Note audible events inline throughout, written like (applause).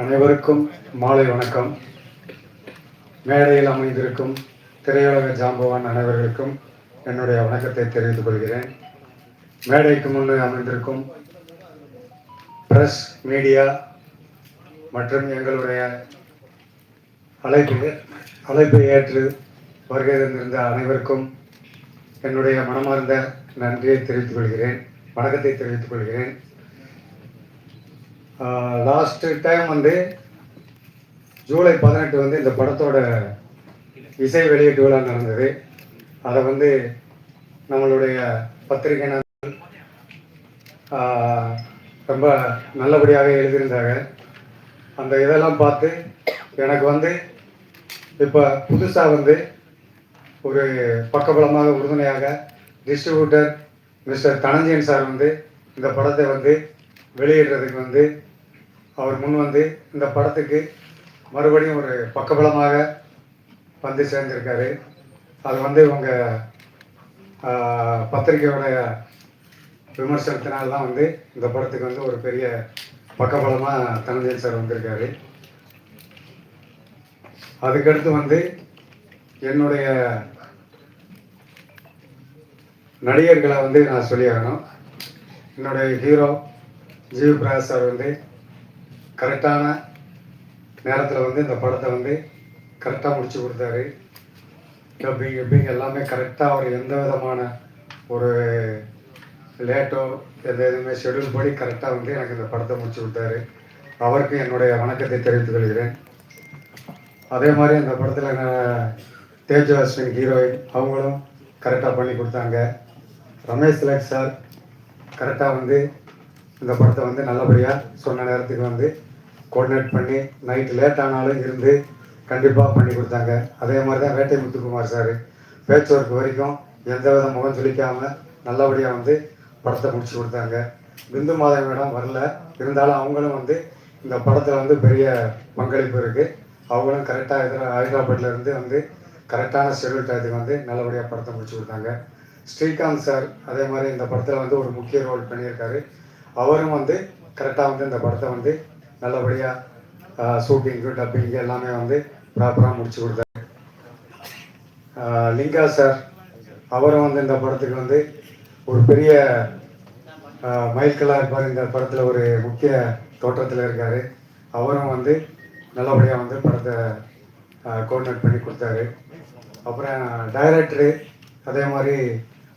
அனைவருக்கும் மாலை வணக்கம். மேடையில் அமைந்திருக்கும் திரையுலக ஜாம்பவான் அனைவர்களுக்கும் என்னுடைய வணக்கத்தை தெரிவித்துக் கொள்கிறேன். மேடைக்கு முன்னே அமைந்திருக்கும் பிரஸ் மீடியா மற்றும் எங்களுடைய அழைப்பு அழைப்பை ஏற்று வருகை தந்திருந்த அனைவருக்கும் என்னுடைய மனமார்ந்த நன்றியை தெரிவித்துக் கொள்கிறேன். வணக்கத்தை தெரிவித்துக் கொள்கிறேன். லாஸ்ட் டைம் வந்து ஜூலை பதினெட்டு வந்து இந்த படத்தோட இசை வெளியீட்டு விழா நடந்தது. அதை வந்து நம்மளுடைய பத்திரிகை நண்பர்கள், ரொம்ப நல்லபடியாக எழுதியிருந்தாங்க. அந்த இதெல்லாம் பார்த்து எனக்கு வந்து இப்போ புதுசாக வந்து ஒரு பக்கபலமாக உறுதுணையாக டிஸ்ட்ரிபியூட்டர் மிஸ்டர் தனஞ்சயன் சார் வந்து இந்த படத்தை வந்து வெளியிடுறதுக்கு வந்து அவர் முன் வந்து இந்த படத்துக்கு மறுபடியும் ஒரு பக்கபலமாக வந்து சேர்ந்திருக்காரு. அது வந்து உங்கள் பத்திரிகையோட விமர்சனத்தினால்தான் வந்து இந்த படத்துக்கு வந்து ஒரு பெரிய பக்கபலமாக தனஞ்சன் சார் வந்திருக்காரு. அதுக்கடுத்து வந்து என்னுடைய நடிகர்களை வந்து நான் சொல்லியாகணும். என்னுடைய ஹீரோ ஜீவ் பிரகாஷ் சார் வந்து கரெக்டான நேரத்தில் வந்து இந்த படத்தை வந்து கரெக்டாக முடிச்சு கொடுத்தாரு. டப்பிங் எப்படிங்க எல்லாமே கரெக்டாக அவர் எந்த விதமான ஒரு லேட்டோ எந்த எதுவுமே ஷெடியூல் படி கரெக்டாக வந்து எனக்கு இந்த படத்தை முடிச்சு கொடுத்தாரு. அவருக்கு என்னுடைய வணக்கத்தை தெரிவித்துக் கொள்கிறேன். அதே மாதிரி அந்த படத்தில் நான் ஹீரோயின் அவங்களும் கரெக்டாக பண்ணி கொடுத்தாங்க. ரமேஷ் திலக் சார் கரெக்டாக வந்து இந்த படத்தை வந்து நல்லபடியாக சொன்ன நேரத்துக்கு வந்து கோஆர்டினேட் பண்ணி நைட் லேட் ஆனாலும் இருந்து கண்டிப்பாக பண்ணி கொடுத்தாங்க. அதே மாதிரி தான் வேட்டை முத்துக்குமார் சார் பேச்சு ஒர்க் வரைக்கும் எந்த வித முகம் சொல்லிக்காமல் நல்லபடியாக வந்து படத்தை முடிச்சு கொடுத்தாங்க. பிந்து மாதவியிடம் மேடம் வரல. இருந்தாலும் அவங்களும் வந்து இந்த படத்தில் வந்து பெரிய பங்களிப்பு இருக்குது அவங்களும் கரெக்டாக எதிர ஹைதராபாத்லேருந்து வந்து கரெக்டான ஷெடியூல் டயத்துக்கு வந்து நல்லபடியாக படத்தை முடிச்சு கொடுத்தாங்க. ஸ்ரீகாந்த் சார் அதே மாதிரி இந்த படத்தில் வந்து ஒரு முக்கிய ரோல் பண்ணியிருக்காரு. அவரும் வந்து கரெக்டாக வந்து இந்த படத்தை வந்து நல்லபடியாக ஷூட்டிங்கு டப்பிங்கு எல்லாமே வந்து ப்ராப்பராக முடிச்சு கொடுத்தாரு. லிங்கா சார் அவரும் வந்து இந்த படத்துக்கு வந்து ஒரு பெரிய ஆஹ் இருப்பார் இந்த படத்தில் ஒரு முக்கிய தோற்றத்தில் இருக்கார். அவரும் வந்து நல்லபடியாக வந்து படத்தை கோஆர்டினேட் பண்ணி கொடுத்தாரு. அப்புறம் டைரக்டரு அதே மாதிரி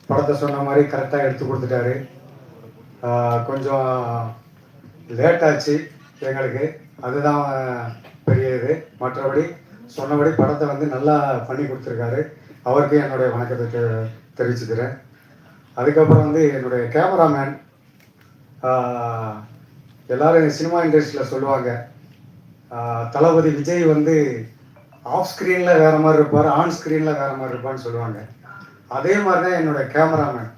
படத்தை சொன்ன மாதிரி கரெக்டாக எடுத்து கொடுத்துட்டாரு. கொஞ்சம் லேட் ஆச்சு. எங்களுக்கு. அதுதான் பெரிய இது மற்றபடி சொன்னபடி படத்தை வந்து நல்லா பண்ணி கொடுத்துருக்காரு. அவருக்கு என்னுடைய வணக்கத்தை தெ- தெரிவிச்சுக்கிறேன். அதுக்கப்புறம் வந்து என்னுடைய கேமராமேன் எல்லாரும் சினிமா இண்டஸ்ட்ரியில் சொல்லுவாங்க தளபதி விஜய் வந்து ஆஃப் ஸ்க்ரீனில் வேறு மாதிரி இருப்பார் ஆன் ஸ்க்ரீனில் வேறு மாதிரி இருப்பான்னு சொல்லுவாங்க. அதே மாதிரி தான் என்னோட கேமராமேன்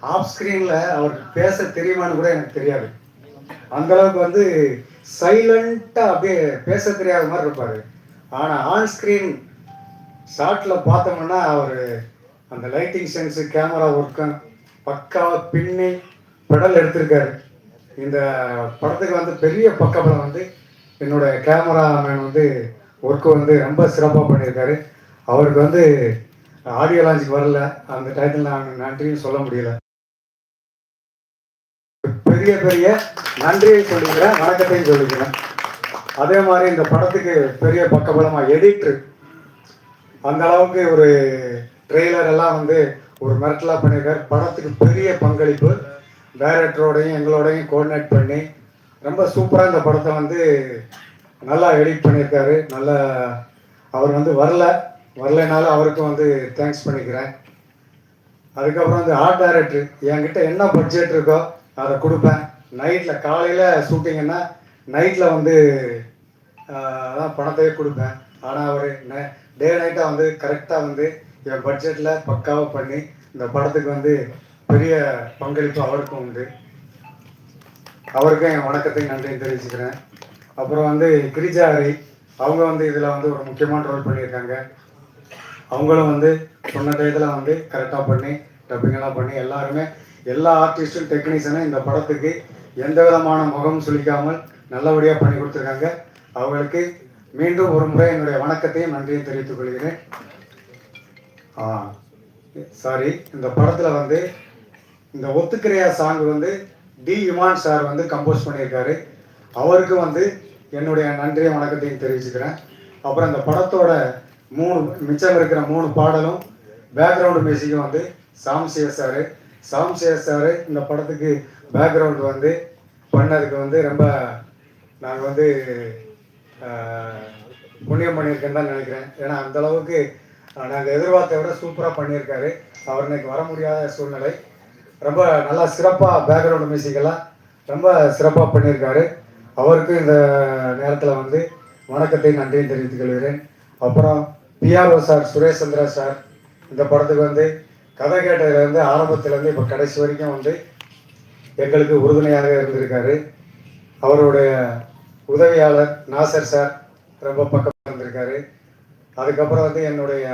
ஆஃப் ஸ்க்ரீனில் அவருக்கு பேச தெரியுமான்னு கூட எனக்கு தெரியாது. அந்தளவுக்கு வந்து சைலண்ட்டாக அப்படியே பேச தெரியாத மாதிரி இருப்பார். ஆனால் ஆன் ஸ்க்ரீன் ஷார்ட்டில் பார்த்தோம்னா அவர் அந்த லைட்டிங் சென்ஸு கேமரா ஒர்க்கும் பக்காவாக பின்னி பெடல் எடுத்திருக்காரு. இந்த படத்துக்கு வந்து பெரிய பக்கப்படம் வந்து என்னோட கேமராமேன் வந்து ஒர்க்கு வந்து ரொம்ப சிறப்பாக பண்ணியிருக்காரு. அவருக்கு வந்து ஆடியோ லான்ச்சுக்கு வரல. அந்த டயத்தில் நான் நன்றியும் சொல்ல முடியல. பெரிய பெரிய நன்றியை சொல்லிக்கிறேன் வணக்கத்தையும் சொல்லிக்கிறேன் அதே மாதிரி இந்த படத்துக்கு பெரிய பக்கபலமாக எடிட்ரு அந்த அளவுக்கு ஒரு ட்ரெய்லர் எல்லாம் வந்து ஒரு மிரட்டலாக பண்ணியிருக்காரு. படத்துக்கு பெரிய பங்களிப்பு. டைரக்டரோடையும் எங்களோடையும் கோஆர்டினேட் பண்ணி ரொம்ப சூப்பராக இந்த படத்தை வந்து நல்லா எடிட் பண்ணியிருக்காரு. நல்ல அவர் வந்து வரல. வரலைனாலும் அவருக்கும் வந்து தேங்க்ஸ் பண்ணிக்கிறேன். அதுக்கப்புறம் வந்து ஆர்ட் டைரக்டர் என்கிட்ட என்ன பட்ஜெட் இருக்கோ அதை கொடுப்பேன். நைட்டில் காலையில் ஷூட்டிங்கன்னா நைட்டில் வந்து அதான் பணத்தையே கொடுப்பேன். ஆனால் அவர் டே நைட்டாக வந்து கரெக்டாக வந்து என் பட்ஜெட்டில் பக்காவாக பண்ணி இந்த படத்துக்கு வந்து பெரிய பங்களிப்பு அவருக்கும் உண்டு. அவருக்கும் என் வணக்கத்தையும் நன்றியும் தெரிவிச்சுக்கிறேன். அப்புறம் வந்து கிரிஜாரி அவங்க வந்து இதில் வந்து ஒரு முக்கியமான ரோல் பண்ணியிருக்காங்க. அவங்களும் வந்து சொன்ன டயத்தில் வந்து கரெக்டாக பண்ணி டப்பிங்கெல்லாம் பண்ணி எல்லாருமே எல்லா ஆர்டிஸ்டும் டெக்னீஷியனும் இந்த படத்துக்கு எந்த விதமான முகம் சுழிக்காமல் நல்லபடியாக பண்ணி கொடுத்துருக்காங்க. அவங்களுக்கு மீண்டும் ஒரு முறை என்னுடைய வணக்கத்தையும் நன்றியும் தெரிவித்துக் கொள்கிறேன். ஆ சாரி இந்த படத்தில் வந்து இந்த ஒத்துக்கிறையா சாங் வந்து டி இமான் சார் வந்து கம்போஸ் பண்ணியிருக்காரு. அவருக்கு வந்து என்னுடைய நன்றியும் வணக்கத்தையும் தெரிவிச்சுக்கிறேன். அப்புறம் இந்த படத்தோட மூணு மிச்சம் இருக்கிற மூணு பாடலும் பேக்ரவுண்டு மியூசிக்கும் வந்து சாம்சிய சார் சாம்சிய சார் இந்த படத்துக்கு பேக்ரவுண்ட் வந்து பண்ணதுக்கு வந்து ரொம்ப நாங்கள் வந்து புண்ணியம் பண்ணியிருக்கேன்னு தான் நினைக்கிறேன். ஏன்னா அந்த அளவுக்கு நாங்கள் எதிர்பார்த்த விட சூப்பராக பண்ணியிருக்காரு. அவர் இன்னைக்கு வர முடியாத சூழ்நிலை. ரொம்ப நல்லா சிறப்பாக பேக்ரவுண்ட் மியூசிக்கெல்லாம் ரொம்ப சிறப்பாக பண்ணியிருக்காரு. அவருக்கு இந்த நேரத்தில் வந்து வணக்கத்தை நன்றியும் தெரிவித்துக் கொள்கிறேன். அப்புறம் PRO sir Suresh Chandra sir இந்த படத்துக்கு வந்து கதை கேட்டதுலேருந்து ஆரம்பத்துலேருந்து இப்போ கடைசி வரைக்கும் வந்து எங்களுக்கு உறுதுணையாக இருந்திருக்காரு. அவருடைய உதவியாளர் நாசர் சார் ரொம்ப பக்கமாக இருந்திருக்காரு. அதுக்கப்புறம் வந்து என்னுடைய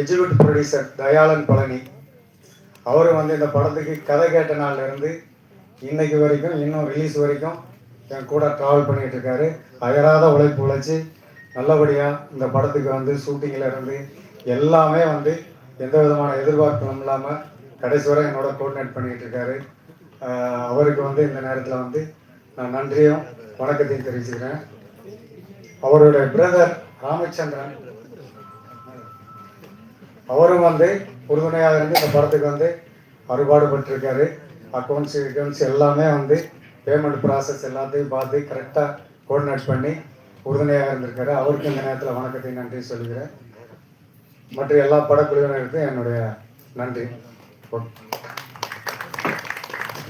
எஜுகேட் ப்ரொடியூசர் தயாளன் பழனி அவரும் வந்து இந்த படத்துக்கு கதை கேட்ட நாள்லேருந்து இன்னைக்கு வரைக்கும் இன்னும் ரிலீஸ் வரைக்கும் என் கூட ட்ராவல் பண்ணிகிட்டு இருக்காரு. அயராத உழைப்பு உழைச்சி நல்லபடியாக இந்த படத்துக்கு வந்து ஷூட்டிங்கில் இருந்து எல்லாமே வந்து எந்த விதமான எதிர்பார்ப்பும் இல்லாமல் கடைசி வரை என்னோட கோஆர்டினேட் பண்ணிட்டு இருக்காரு. அவருக்கு வந்து இந்த நேரத்தில் வந்து நான் நன்றியும் வணக்கத்தையும் தெரிவிச்சுக்கிறேன். அவருடைய பிரதர் ராமச்சந்திரன் அவரும் வந்து உறுதுணையாக இருந்து இந்த படத்துக்கு வந்து அறுபாடுபட்டிருக்காரு அக்கௌண்ட்ஸ் அக்கௌண்ட்ஸ் எல்லாமே வந்து பேமெண்ட் ப்ராசஸ் எல்லாத்தையும் பார்த்து கரெக்டாக கோஆர்டினேட் பண்ணி உறுதுணையாக இருந்திருக்காரு. அவருக்கு இந்த நேரத்தில் வணக்கத்தை நன்றி சொல்கிறேன் மற்ற எல்லா படக்குழுவினருக்கும் என்னுடைய நன்றி.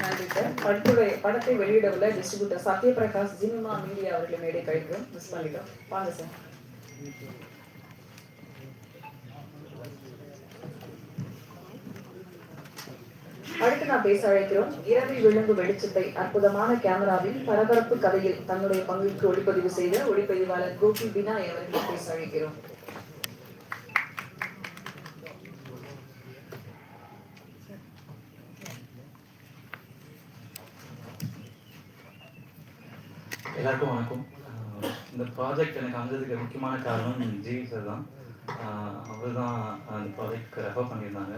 நன்றி சார். படத்துடைய படத்தை வெளியிட உள்ள டிஸ்ட்ரிபியூட்டர் சத்யபிரகாஷ் ஜினிமா மீடியா அவர்களை மேடை கழிக்கிறோம் மிஸ் பண்ணிட்டோம். வாங்க சார். அடுத்து நான் பேச அழைக்கிறோம். இரவில் விழுங்கு வெளிச்சத்தை அற்புதமான கேமராவில் பரபரப்பு கதையில் தன்னுடைய பங்குக்கு ஒளிப்பதிவு செய்த ஒளிப்பதிவாளர் கோபி பினா அவர்களை பேச அழைக்கிறோம். எல்லாருக்கும் வணக்கம். இந்த ப்ராஜெக்ட் எனக்கு அமைஞ்சதுக்கு முக்கியமான காரணம் ஜிவி சார் தான். அவர் தான் அந்த ப்ராஜெக்ட்க்கு ரெஃபர் பண்ணியிருந்தாங்க.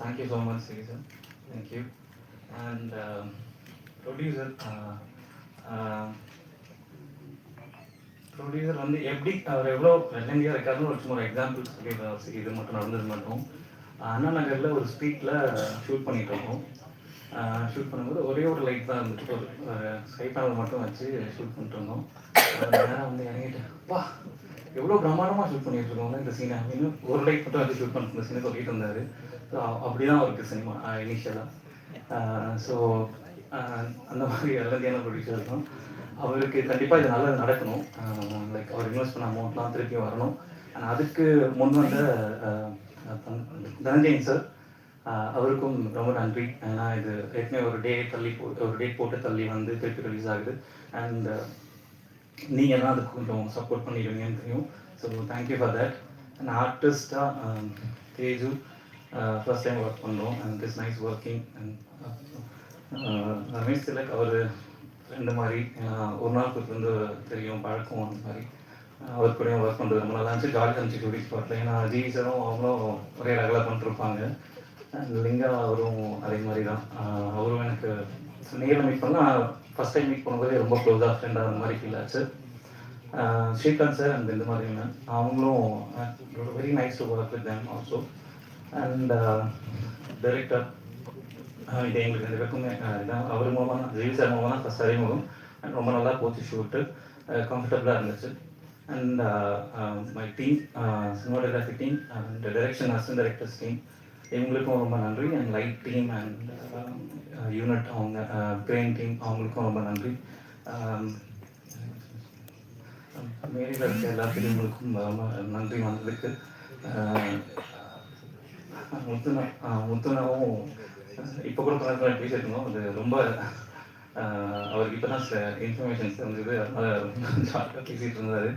Thank you so much GV sir thank you and producer producer வந்து எப்படி அவர் எவ்வளோ லெங்கேஜாக இருக்காருன்னு ஒரு சும்மா ஒரு எக்ஸாம்பிள் சொல்லி இது மட்டும் நடந்தது மட்டும். அண்ணா நகரில் ஒரு ஸ்ட்ரீட்டில் ஷூட் பண்ணிட்டு இருக்கோம். ஷூட் பண்ணும்போது ஒரே ஒரு லைட் தான் இருந்துட்டு ஒரு ஸ்கை பேனல் மட்டும் வச்சு ஷூட் பண்ணிட்டு இருந்தோம். நேரம் வந்து இறங்கிட்டு வா எவ்வளோ பிரம்மாண்டமாக ஷூட் பண்ணிட்டு இருக்கோம்ல இந்த சீனை இன்னும் ஒரு லைட் மட்டும் வச்சு ஷூட் பண்ணிட்டு இந்த சீனை சொல்லிட்டு இருந்தாரு. ஸோ அப்படி தான் அவருக்கு சினிமா இனிஷியலாக ஸோ அந்த மாதிரி எல்லாத்தையான ப்ரொடியூசர் இருக்கும். அவருக்கு கண்டிப்பாக இது நல்லது நடக்கணும். லைக் அவர் இன்வெஸ்ட் பண்ண அமௌண்ட்லாம் திருப்பி வரணும். ஆனால் அதுக்கு முன் வந்த தனஞ்சயன் சார் அவருக்கும் ரொம்ப நன்றி. ஏன்னா இது ஏற்கனவே ஒரு டே தள்ளி போ ஒரு டேட் போட்டு தள்ளி வந்து திருப்பி ரிலீஸ் ஆகுது. அண்ட் நீங்கள் தான் அதுக்கு கொஞ்சம் சப்போர்ட் பண்ணிடுவீங்கன்னு தெரியும் so thank you for that and ஆர்டிஸ்டாக Teju first time work பண்ணுறோம் and is nice working and Ramesh Thilak அவர் ரெண்டு மாதிரி ஒரு நாள் வந்து தெரியும் பழக்கம் அந்த மாதிரி. அவர் கூட ஒர்க் பண்ணுறது ரொம்ப நல்லா இருந்துச்சு. ஜாலியாக இருந்துச்சு டூரிஸ்ட் ஸ்பாட்டில் ஏன்னா ஜிவி சாரும் அவங்களும் ஒரே ரகலாக பண்ணிட்டுருப்பாங்க லிங்கா அவரும் அதே மாதிரி தான் அவரும் எனக்கு நேரில் மீட் பண்ணால் ஃபஸ்ட் டைம் மீட் பண்ணும்போதே ரொம்ப க்ளோஸாக ஃப்ரெண்டாக அந்த மாதிரி ஃபீல் ஆச்சு. ஸ்ரீகாந்த் சார் அந்த இந்த மாதிரி அவங்களும் very nice to work with them also and director இது எங்களுக்கு ரெண்டு பேருக்குமே இதான். அவர் மூலமாக தான் ஜெயில் சார் மூலமாக தான் ஃபஸ்ட் அறிமுகம் அண்ட் ரொம்ப நல்லா போச்சு ஷூட்டு கம்ஃபர்டபுளாக இருந்துச்சு. And my team cinematography team and direction assistant directors team எங்களுக்கும் ரொம்ப நன்றி. And light team and unit அவங்க uh, கிரெயின் டீம் அவங்களுக்கும் ரொம்ப நன்றி. Um, மேலில் இருக்க எல்லா பிரிவுகளுக்கும் ரொம்ப நன்றி வந்ததுக்கு uh, முத்துனா uh, முத்துனாவும் இப்போ கூட பக்கத்தில் பேசிட்டு இருந்தோம். அது ரொம்ப அவருக்கு இப்போ தான் இன்ஃபர்மேஷன்ஸ் வந்தது அதனால் ஜாலியாக (laughs) பேசிகிட்டு இருந்தார்.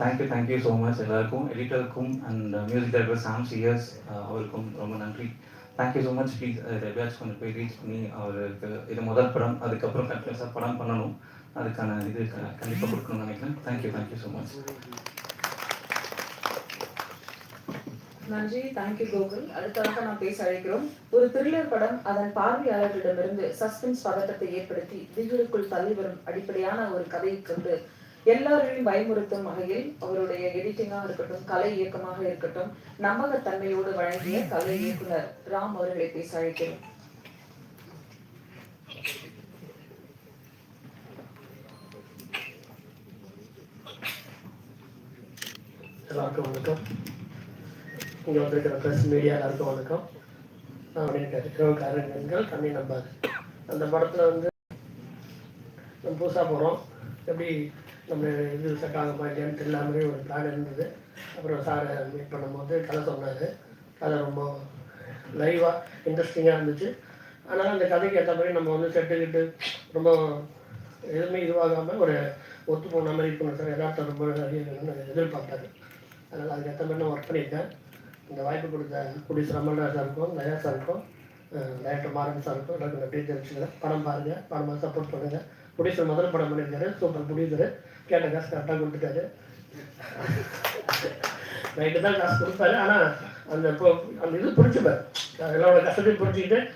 தேங்க்யூ தேங்க்யூ ஸோ மச் எல்லாருக்கும் எடிட்டருக்கும் அண்ட் மியூசிக் டைரக்டர் சாம் சியர்ஸ் அவருக்கும் ரொம்ப நன்றி தேங்க்யூ ஸோ மச் ப்ளீஸ் எப்பயாச்சும் கொஞ்சம் போய் ரீச் பண்ணி அவருக்கு இது முதல் படம் அதுக்கப்புறம் கண்டினியூஸாக படம் பண்ணணும். அதுக்கான இது கண்டிப்பாக கொடுக்கணும்னு நினைக்கிறேன் thank you thank you so much நன்றி தேங்க்யூ கோகுல் அடுத்ததாக நாம் பேச அழைக்கிறோம் ஒரு த்ரில்லர் படம் அதன் பார்வையாளர்களிடமிருந்து சஸ்பென்ஸ் பதட்டத்தை ஏற்படுத்தி திகிலுக்குள் தள்ளி வரும் அடிப்படையான ஒரு கதையை கொண்டு எல்லாரையும் பயமுறுத்தும் வகையில் அவருடைய எடிட்டிங்காக இருக்கட்டும் கலை இயக்கமாக இருக்கட்டும் நம்பகத்தன்மையோடு வழங்கிய கலை இயக்குனர் ராம் அவர்களை பேச அழைக்கிறோம் எல்லாருக்கும் வணக்கம். இங்கே வந்திருக்கிற ப்ரெஸ் மீடியா எல்லாருக்கும் வணக்கம். நான் பண்ணியிருக்கேன் சிவகாரங்கள் நம்பாது அந்த படத்தில் வந்து நம்ம புதுசாக போகிறோம் எப்படி நம்ம இது செட் ஆகுமா இல்லையான்னு தெரியாமலே ஒரு பிளான் இருந்தது. அப்புறம் சாரை மீட் பண்ணும்போது கதை சொன்னார். கதை ரொம்ப லைவாக இன்ட்ரெஸ்டிங்காக இருந்துச்சு. ஆனால் அந்த கதைக்கு ஏற்ற மாதிரி நம்ம வந்து செட்டுக்கிட்டு ரொம்ப எதுவுமே இதுவாகாமல் ஒரு ஒத்து போன மாதிரி இருக்கணும் சார். எதார்த்தம் ரொம்ப அறியணும்னு எதிர்பார்த்தாரு. அதனால் அதுக்கு ஏற்ற மாதிரி நான் ஒர்க் பண்ணியிருக்கேன். இந்த வாய்ப்பு கொடுத்த குடிஸ் ரமணா சாருக்கும் தயா சாருக்கும் டைரக்டர் மாறன் சாருக்கும் எல்லாருக்கும் நன்றி தெரிவிச்சுக்கிறேன் படம் பாருங்கள் படமாக சப்போர்ட் பண்ணுங்கள் ப்ரொடியூசர் முதல் படம் பண்ணியிருக்காரு. சூப்பர் ப்ரொடியூசரு கேட்ட காசு கரெக்டாக கொடுத்துட்டாரு. நைட்டு தான் காசு கொடுப்பாரு. ஆனால் அந்த இப்போ- அந்த இது புரிஞ்சுப்பார். எல்லாரோட கஷ்டத்தையும் புரிஞ்சுக்கிட்டு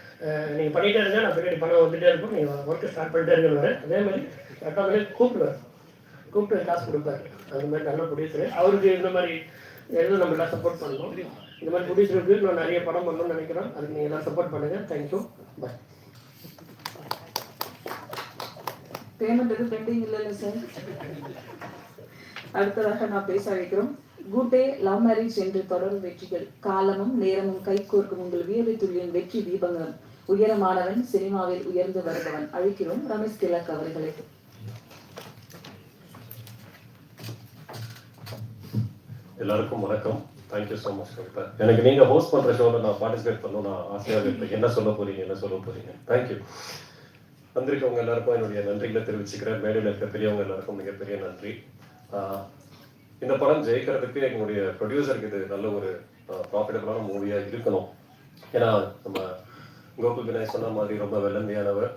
நீங்கள் பண்ணிகிட்டே இருங்க நான் பின்னாடி பணம் வந்துட்டே இருக்கும். நீங்கள் ஒர்க்கு ஸ்டார்ட் பண்ணிட்டே இருக்கிறாரு அதே மாதிரி கரெக்டாக மாதிரி கூப்பிடுவார். கூப்பிட்டு காசு கொடுப்பாரு. அந்த மாதிரி நல்ல ப்ரொடியூசர் அவருக்கு இந்த மாதிரி எதுவும் நம்ம எல்லாம் சப்போர்ட் பண்ணணும். இந்த மாதிரி ப்ரொடியூசருக்கு நான் நிறைய படம் பண்ணணும்னு நினைக்கிறேன் அதுக்கு நீங்கள் எல்லாம் சப்போர்ட் பண்ணுங்கள் தேங்க்யூ பாய் பேமெண்ட் எதுவும் பெண்டிங் இல்லைல்ல சார் அடுத்ததாக நான் பேச வைக்கிறோம். குட்டே லவ் மேரேஜ் என்று தொடரும் வெற்றிகள். காலமும் நேரமும் கைகோர்க்கும் உங்கள் வியர்வை துளியின் வெற்றி தீபங்கள். உயரமானவன் சினிமாவில் உயர்ந்து வருபவன். அழைக்கிறோம் ரமேஷ் திலக் அவர்களை. எல்லாருக்கும் வணக்கம். தேங்க்யூ ஸோ மச் கவிதா எனக்கு நீங்க ஹோஸ்ட் பண்ற ஷோவில் நான் பார்ட்டிசிபேட் பண்ணணும் நான் ஆசையாக இருப்பேன் என்ன சொல்ல போறீங்க என்ன சொல்ல போறீங்க? தேங்க்யூ வந்திருக்கவங்க எல்லாருக்கும் என்னுடைய நன்றிகளை தெரிவிச்சுக்கிறேன். மேடையில் இருக்க பெரியவங்க எல்லாருக்கும் மிகப்பெரிய நன்றி. இந்த படம் ஜெயிக்கிறதுக்கு எங்களுடைய ப்ரொடியூசருக்கு இது நல்ல ஒரு ப்ராஃபிட்டபிளான மூவியாக இருக்கணும். ஏன்னா நம்ம கோகுல் விநாயக் சொன்ன மாதிரி ரொம்ப வெள்ளந்தியானவர்.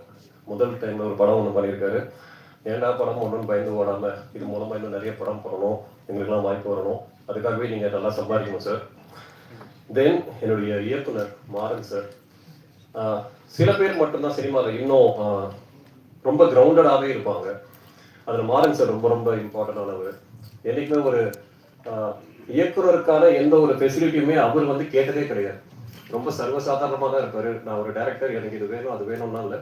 முதல் டைம்ல ஒரு படம் ஒன்று பண்ணியிருக்காரு. ஏன்டா படம் ஒன்றும் பயந்து ஓடாம? இது மூலமா இன்னும் நிறைய படம் பண்ணணும். எங்களுக்கெல்லாம் வாய்ப்பு வரணும். அதுக்காகவே நீங்க நல்லா சம்பாதிக்கணும் சார் தென் என்னுடைய இயக்குனர் மாறன் சார் சில பேர் மட்டும்தான் சினிமாவில் இன்னும் ரொம்ப கிரவுண்டடாகவே இருப்பாங்க. அதில் மாறன் சார் ரொம்ப ரொம்ப இம்பார்ட்டண்டானவர் என்னைக்குமே ஒரு இயக்குநருக்கான இயக்குனருக்கான எந்த ஒரு ஃபெசிலிட்டியுமே அவர் வந்து கேட்டதே கிடையாது. ரொம்ப சர்வசாதாரணமாக தான் இருப்பார். நான் ஒரு டேரக்டர் எனக்கு இது வேணும் அது வேணும்னா இல்லை.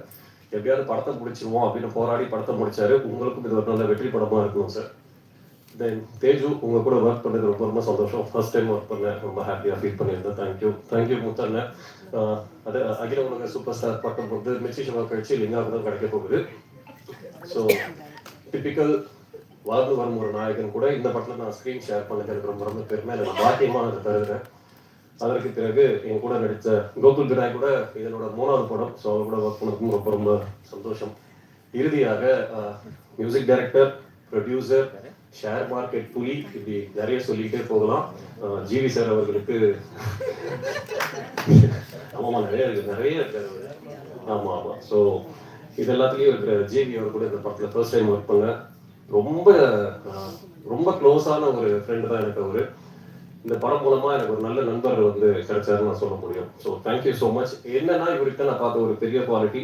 எப்படியாவது படத்தை முடிச்சிருவோம் அப்படின்னு போராடி படத்தை முடிச்சாரு. உங்களுக்கும் இது ஒரு நல்ல வெற்றி படமாக இருக்கும் சார் தென் தேஜு உங்க கூட ஒர்க் பண்ணது ரொம்ப ரொம்ப சந்தோஷம். ஃபர்ஸ்ட் டைம் ஒர்க் பண்ணேன். ரொம்ப ஹாப்பியாக ஃபீல் பண்ணியிருந்தேன். Thank you thank you Muthanna. அது அகில உலக சூப்பர் ஸ்டார் பட்டம் வந்து மிர்ச்சி சிவா கழிச்சு லிங்காபுரம் கிடைக்க போகுது ஸோ டிபிக்கல் வாழ்ந்து வரும் ஒரு நாயகன் கூட இந்த படத்தில் நான் ஸ்க்ரீன் ஷேர் பண்ணது எனக்கு ரொம்ப ரொம்ப பெருமை எனக்கு பாக்கியமாக அதை தருகிறேன் அதற்கு பிறகு என் கூட நடித்த கோகுல் பினாய் கூட இதனோட மூணாவது படம் ஸோ அவர் கூட ஒர்க் பண்ணதுக்கும் ரொம்ப ரொம்ப சந்தோஷம் இறுதியாக music director producer share market புலி இப்படி நிறைய சொல்லிக்கிட்டே போகலாம். ஜிவி சார் அவர்களுக்கு ஆமாமா நிறைய இருக்கு நிறைய இருக்காரு ஆமா ஆமா. ஸோ இது எல்லாத்துலயும் இருக்கிற ஜிவி அவர் கூட இந்த பக்கத்துல ஃபர்ஸ்ட் டைம் ஒர்க் பண்ண ரொம்ப ரொம்ப க்ளோஸான ஒரு ஃப்ரெண்டு தான் எனக்கு அவரு. இந்த படம் மூலமா எனக்கு ஒரு நல்ல நண்பர் வந்து கிடைச்சாருன்னு நான் சொல்ல முடியும். ஸோ தேங்க்யூ ஸோ மச் என்னன்னா இவர்கிட்ட நான் பார்த்த ஒரு பெரிய குவாலிட்டி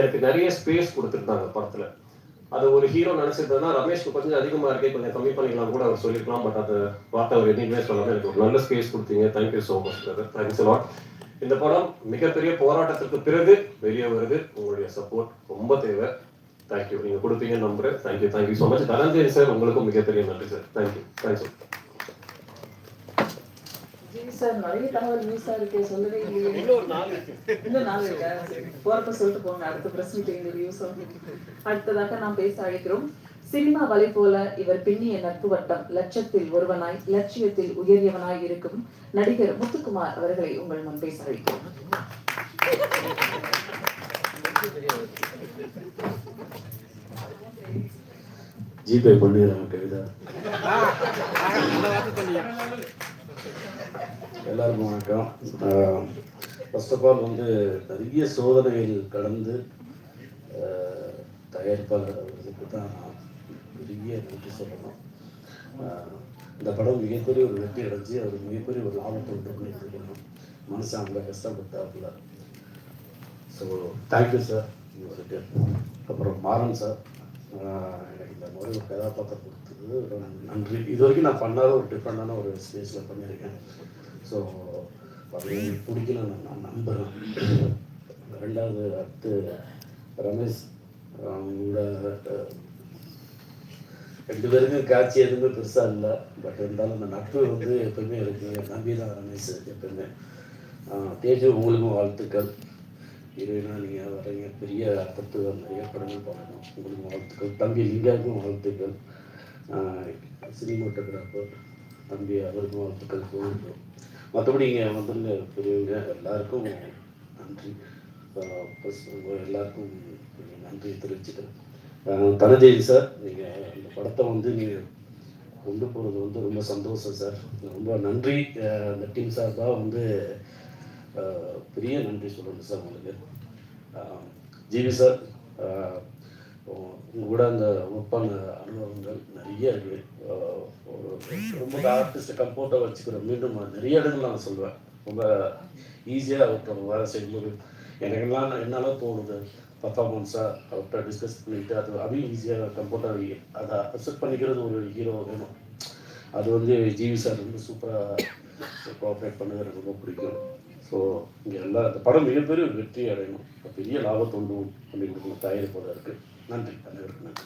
எனக்கு நிறைய ஸ்பேஸ் கொடுத்துருந்தாங்க படத்துல. அது ஒரு ஹீரோ நினைச்சிருந்தா ரமேஷ்க்கு கொஞ்சம் அதிகமா இருக்கே. கொஞ்சம் கம்மி பண்ணிக்கலாம் கூட அவர் சொல்லிருக்கலாம் பட் அது வார்த்தை அவர் எதுவுமே சொல்லாம எனக்கு ஒரு நல்ல ஸ்பேஸ் கொடுத்தீங்க. Thank you so much thanks lot இந்த படம் மிகப்பெரிய போராட்டத்திற்கு பிறகு வெளியே வருது. உங்களுடைய சப்போர்ட் ரொம்ப தேவை. தேங்க்யூ நீங்க கொடுப்பீங்க நம்புறேன். Thank you thank you so much Dhananjayan sir உங்களுக்கும் மிகப்பெரிய நன்றி sir thank you thanks ji sir நிறைய தகவல் நியூஸா இருக்கே சொல்லவே இல்லையே இன்னும் நாலு இருக்கா சரி. போறப்ப சொல்லிட்டு போங்க அடுத்த நியூஸ் அடுத்ததாக நாம் பேச அழைக்கிறோம் சினிமா வலை போல இவர் பின்னிய நட்பு வட்டம் லட்சத்தில் ஒருவனாய் லட்சியத்தில் உயரியவனாய் இருக்கும் நடிகர் முத்துக்குமார் அவர்களை உங்கள் முன் பேச அழைக்கிறோம் ஜிபே பண்ணிடுறாங்க கவிதா எல்லாருக்கும் வணக்கம். ஃபர்ஸ்ட் ஆஃப் ஆல் வந்து நிறைய சோதனைகள் கடந்து தயாரிப்பாளர் அவர்களுக்கு தான் பெரிய நன்றி சொல்லணும். இந்த படம் மிகப்பெரிய ஒரு வெற்றி அடைஞ்சு அவர் மிகப்பெரிய ஒரு லாபத்தை உண்டு பண்ணிட்டு இருக்கணும் மனசு அவங்கள கஷ்டப்பட்டாப்புல ஸோ தேங்க்யூ சார் இவருக்கு அப்புறம் மாறன் சார் இந்த மாதிரி ஒரு கதாபாத்திரம் கொடுத்தது நன்றி இது வரைக்கும் நான் பண்ணாத ஒரு டிஃப்ரெண்டான ஒரு ஸ்டேஜில் பண்ணியிருக்கேன் ஸோ அது எனக்கு பிடிக்கல நான் நான் நம்புகிறேன் ரெண்டாவது அடுத்து ரமேஷ் அவங்களோட ரெண்டு பேருக்கும் காட்சி எதுவுமே பெருசாக இல்லை பட் இருந்தாலும் அந்த நட்பு வந்து எப்பவுமே இருக்குது நம்பி தான் ரமேஷ் எப்பவுமே தேஜு உங்களுக்கும் வாழ்த்துக்கள் ஹீரோயினா நீங்கள் வரீங்க. பெரிய தத்துவம் நிறைய படங்கள் பண்ணணும் உங்களுக்கு வாழ்த்துக்கள். தம்பி லிங்காவுக்கும் வாழ்த்துக்கள். சினிமாட்டோகிராஃபர். தம்பி அவருக்கும் வாழ்த்துக்கள். கோவிலுக்கும் மற்றபடி இங்கே வந்துருங்க பெரியவங்க எல்லாருக்கும் நன்றி. ப்ளஸ் உங்கள் எல்லாருக்கும் நன்றி தெரிவிச்சுட்டேன் ஆஹ் சார் நீங்கள் இந்த படத்தை வந்து நீங்கள் கொண்டு போகிறது வந்து ரொம்ப சந்தோஷம் சார். ரொம்ப நன்றி. அந்த டீம் சார்பாக வந்து பெரிய நன்றி சொல்லணும் சார் உங்களுக்கு. ஜிவி சார் உங்க கூட அந்த ஒர்க் பண்ண அனுபவங்கள் நிறைய இருக்கு. ரொம்ப ஆர்டிஸ்ட் கம்போர்ட்டாக வச்சுக்கிறோம் மீண்டும் நிறைய இடங்கள் நான் சொல்லுவேன் ரொம்ப ஈஸியாக அவர்கிட்ட வேலை செய்யும்போது எனக்கெல்லாம் நான் என்னால் தோணுது. பர்ஃபார்மன்ஸாக அவர்கிட்ட டிஸ்கஸ் பண்ணிட்டு அது அதையும் ஈஸியாக கம்போர்ட்டாக அதை அக்செப்ட் பண்ணிக்கிறது ஒரு ஹீரோ வேணும். அது வந்து ஜிவி சார் வந்து சூப்பராக கோஆப்ரேட் பண்ணுறது எனக்கு ரொம்ப பிடிக்கும். ஸோ இங்கே எல்லா இந்த படம் மிகப்பெரிய வெற்றி அடையணும். பெரிய லாபத்தை உண்டு பண்ணி கொடுக்கணும் தயாரிப்போட இருக்கு. நன்றி அனைவருக்கும் நன்றி.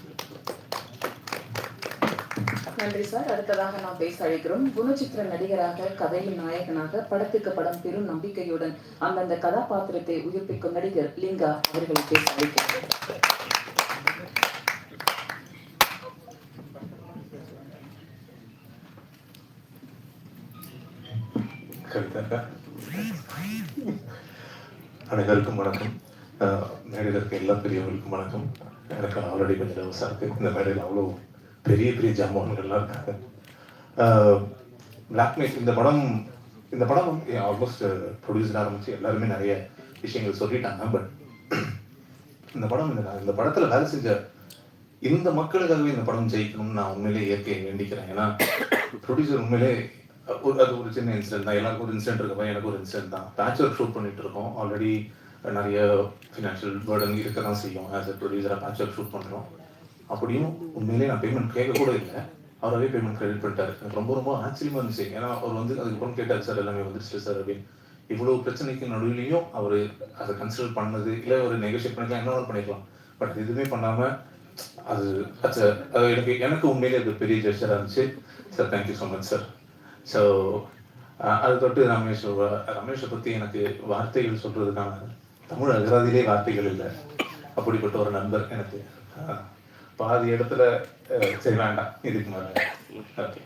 நன்றி சார். அடுத்ததாக நாம் பேச அழைக்கிறோம். குணச்சித்திர நடிகராக கதையின் நாயகனாக படத்துக்கு படம் பெரும் நம்பிக்கையுடன் அந்தந்த கதாபாத்திரத்தை உயிர்ப்பிக்கும் நடிகர் லிங்கா அவர்களை பேச அழைக்கிறோம். கவிதாக்கா அனைவருக்கும் வணக்கம். மேடையில் இருக்க எல்லா பெரியவர்களுக்கும் வணக்கம். எனக்கு ஆல்ரெடி கொஞ்சம் நர்வஸாக இருக்குது இந்த மேடையில் அவ்வளோ பெரிய பெரிய ஜாமான்கள்லாம் இருக்காங்க. பிளாக்மெயில் இந்த படம் இந்த படம் ஆல்மோஸ்ட் ப்ரொடியூசர் ஆரம்பிச்சு எல்லாருமே நிறைய விஷயங்கள் சொல்லிட்டாங்க பட் இந்த படம் இந்த இந்த படத்தில் வேலை செஞ்ச இந்த மக்களுக்காகவே இந்த படம் ஜெயிக்கணும்னு நான் உண்மையிலேயே இயற்கையை வேண்டிக்கிறேன். ஏன்னா ப்ரொடியூசர் உண்மையிலே ஒரு அது ஒரு சின்ன இன்சிடென்ட் தான். எல்லாருக்கும் ஒரு இன்சிடென்ட் இருக்கப்போ எனக்கு ஒரு இன்சிடென்ட் தான். பேட்ச் ஒர்க் ஷூட் பண்ணிட்டு இருக்கோம். ஆல்ரெடி நிறைய ஃபினான்ஷியல் பேர்டன் இருக்க தான் செய்யும் ஆஸ் அ ப்ரொடியூசராக பேட்ச் ஒர்க் ஷூட் பண்ணுறோம் அப்படியும் உண்மையிலேயே நான் பேமெண்ட் கேட்க கூட இல்லை. அவரவே பேமெண்ட் கிரெடிட் பண்ணிட்டாரு. எனக்கு ரொம்ப ரொம்ப ஆச்சரியமா இருந்துச்சு. ஏன்னா அவர் வந்து அதுக்கப்புறம் கேட்டார் சார் எல்லாமே வந்துருச்சு சார் அப்படின்னு. இவ்வளோ பிரச்சனைக்கு நடுவிலையும் அவர் அதை கன்சிடர் பண்ணது இல்லை ஒரு நெகோஷியேட் பண்ணிக்கலாம் என்ன பண்ணிக்கலாம். பட் எதுவுமே பண்ணாமல் அது அது அது எனக்கு எனக்கு உண்மையிலே அது பெரிய ஜெஸ்டராக இருந்துச்சு. Sir thank you so much sir so அது தொட்டு ரமேஷ் ரமேஷை பற்றி எனக்கு வார்த்தைகள் சொல்கிறதுக்கான தமிழ் அகராதியிலே வார்த்தைகள் இல்லை. அப்படிப்பட்ட ஒரு நண்பர் எனக்கு. பாதி இடத்துல சரி வேண்டாம் இதுக்கு மேலே. ஓகே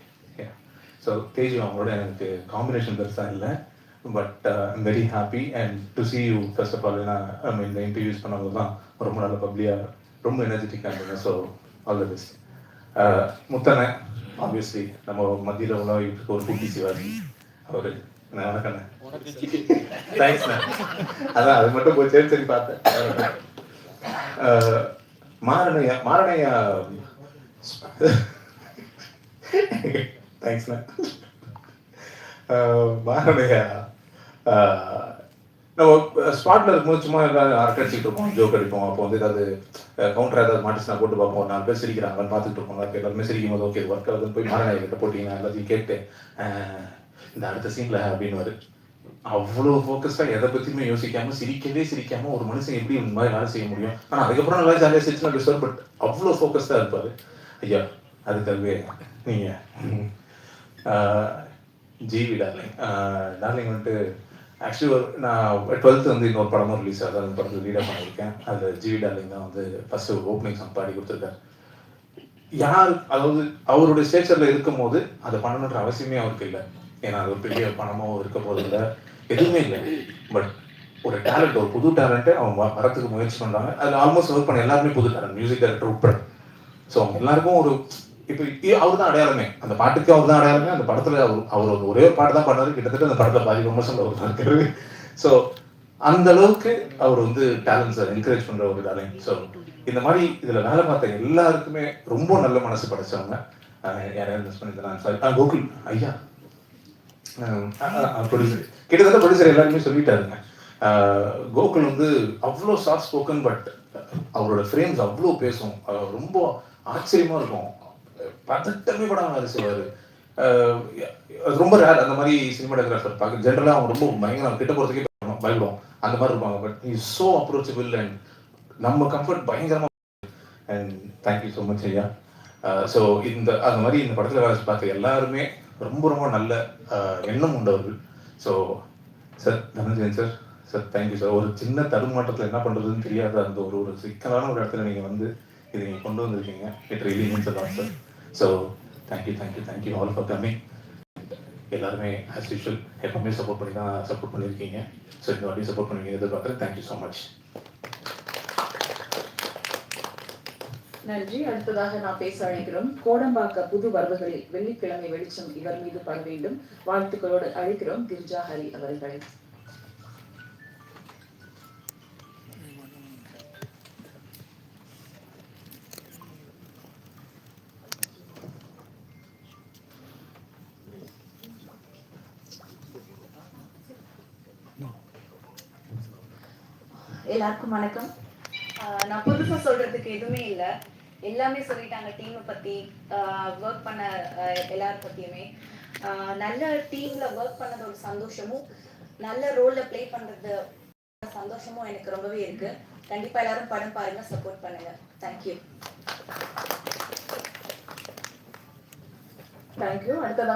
ஸோ தேஜு அவங்களோட எனக்கு காம்பினேஷன் பெருசாக இல்லை. But I'm very happy and to see you first of all ஏன்னா mean, இந்த இன்டர்வியூஸ் பண்ணவங்க தான் ரொம்ப நல்ல பப்ளியாக ரொம்ப எனர்ஜெட்டிக்காக இருந்தீங்க. ஸோ ஆல் த பெஸ்ட் முத்தனை ஆப்வியஸ்லி நம்ம மத்தியில் உலகிட்டு ஒரு குட்டி சிவாஜி அவரு. நான் வணக்கண்ணே தேங்க்ஸ்ண்ணே அதான் அது மட்டும் போய் சரி சரி பார்த்தேன். மாரணையா மாரணையா தேங்க்ஸ்ண்ணே மாரணையா நம்ம ஸ்பாட்ல இருக்கும்போது சும்மா ஏதாவது அரட்டடிச்சிட்டு இருப்போம் ஜோக் அடிப்போம். அப்போ வந்து ஏதாவது கவுண்டர் ஏதாவது மாட்டிச்சுனா போட்டு பார்ப்போம். நாலு பேர் சிரிக்கிறாங்கன்னு பார்த்துட்டு இருப்போம். எல்லாருமே சிரிக்கும் போது ஓகே ஒர்க் ஆகுதுன்னு போய் மாரணையா கிட்ட போட்டீங்கன்னா எல்லாத்தையும் கேட்டு இந்த அடுத்த சீன்ல அப்படின்னு வரு அவ்வளோ ஃபோக்கஸ்டாக எதை பற்றியுமே யோசிக்காம சிரிக்கவே சிரிக்காம ஒரு மனுஷன் எப்படி இந்த மாதிரி வேலை செய்ய முடியும்? ஆனால் அதுக்கப்புறம் நல்லா ஜாலியாக சிரிச்சுனா பேசுவார் பட் அவ்வளோ ஃபோக்கஸ்டாக இருப்பார். ஐயா அதுக்காகவே நீங்கள் ஜிவி டார்லிங் டார்லிங் வந்துட்டு ஆக்சுவலி ஒரு நான் டுவெல்த்து வந்து இன்னொரு படமும் ரிலீஸ் ஆகுது அந்த படத்தில் லீடாக பண்ணியிருக்கேன். அதில் ஜிவி டார்லிங் தான் வந்து ஃபஸ்ட்டு ஓப்பனிங் சாங் பாடி கொடுத்துருக்காரு. யார் அதாவது அவருடைய ஸ்டேச்சரில் இருக்கும் போது அதை பண்ணணுன்ற அவசியமே அவருக்கு இல்லை. ஏன்னா அது ஒரு பெரிய பணமோ இருக்க போது இல்லை. எதுவுமே இல்லை. பட் ஒரு டேலண்ட் ஒரு புது டேலண்ட்டை அவங்க வரத்துக்கு முயற்சி பண்ணுறாங்க அதில் ஆல்மோஸ்ட் ஒர்க் பண்ண எல்லாருமே புது டேலண்ட் மியூசிக் டைரக்டர் உட்பட. ஸோ அவங்க எல்லாருக்கும் ஒரு இப்போ அவர் தான் அடையாளமே. அந்த பாட்டுக்கு அவர் தான் அடையாளமே அந்த படத்துல அவர் அவர் ஒரே ஒரு பாட்டு தான் பண்ணாரு கிட்டத்தட்ட அந்த படத்துல பாதி விமர்சனம் அவர் தான் ஸோ அந்த அளவுக்கு அவர் வந்து டேலண்ட்ஸை என்கரேஜ் பண்ற ஒரு டேலண்ட் ஸோ இந்த மாதிரி இதுல வேலை பார்த்த எல்லாருக்குமே ரொம்ப நல்ல மனசு படைச்சவங்க யாரையாவது மிஸ் பண்ணிருந்தேன் கோகுல் ஐயா. ப்ரொடியூசர் கிட்டத்தட்ட ப்ரொடியூசர் எல்லாருமே சொல்லிட்டாருங்க. கோகுல் வந்து அவ்வளோ சாஃப்ட் ஸ்போக்கன் பட் அவரோட ஃப்ரேம்ஸ் அவ்வளோ பேசும். ரொம்ப ஆச்சரியமா இருக்கும். பதட்டமே படம் அது செய்வாரு அது ரொம்ப ரேர் அந்த மாதிரி சினிமாட்டோகிராஃபர் பார்க்க ஜென்ரலாக அவங்க ரொம்ப பயங்கரம் கிட்ட போகிறதுக்கே பயப்படுவோம் அந்த மாதிரி இருப்பாங்க. But is so approachable and நம்ம கம்ஃபர்ட் பயங்கரமா and thank you so much ஐயா. ஸோ இந்த அந்த மாதிரி இந்த படத்தில் வேலை பார்த்த எல்லாருமே ரொம்ப ரொம்ப நல்ல எண்ணம் உண்டவர்கள். So sir Dhananjayan sir sir thank you sir ஒரு சின்ன தடுமாற்றத்தில் என்ன பண்ணுறதுன்னு தெரியாத அந்த ஒரு ஒரு சிக்கலான ஒரு இடத்துல நீங்கள் வந்து இதை நீங்கள் கொண்டு வந்திருக்கீங்க. It really means a lot sir so thank you thank you thank you all for coming எல்லாருமே ஆஸ் யூஷுவல் எப்பவுமே சப்போர்ட் பண்ணி தான் சப்போர்ட் பண்ணியிருக்கீங்க ஸோ இந்த வாட்டி சப்போர்ட் பண்ணுவீங்க எதிர்பார்க்குறேன் தேங்க்யூ ஸோ மச் நன்றி. அடுத்ததாக நான் பேச அழைக்கிறோம். கோடம்பாக்க புது வரவுகளில் வெள்ளிக்கிழமை வெளிச்சம் இவர் மீது பட வேண்டும். வாழ்த்துக்களோடு அழைக்கிறோம் கிரிஜா ஹரி அவர்களை. எல்லாருக்கும் வணக்கம். நான் புதுசா சொல்றதுக்கு எதுவுமே இல்ல. எல்லாமே சொல்லிட்டாங்க டீமை பத்தி. ஒர்க் பண்ண ஆஹ் எல்லார் பத்தியுமே. ஆஹ் நல்ல டீம்ல ஒர்க் பண்ணது ஒரு சந்தோஷமும் நல்ல ரோல்ல ப்ளே பண்றது சந்தோஷமும் எனக்கு ரொம்பவே இருக்கு. கண்டிப்பா எல்லாரும் படம் பாருங்க சப்போர்ட் பண்ணுங்க. தேங்க்யூ தேங்க்யூ அடுத்ததாக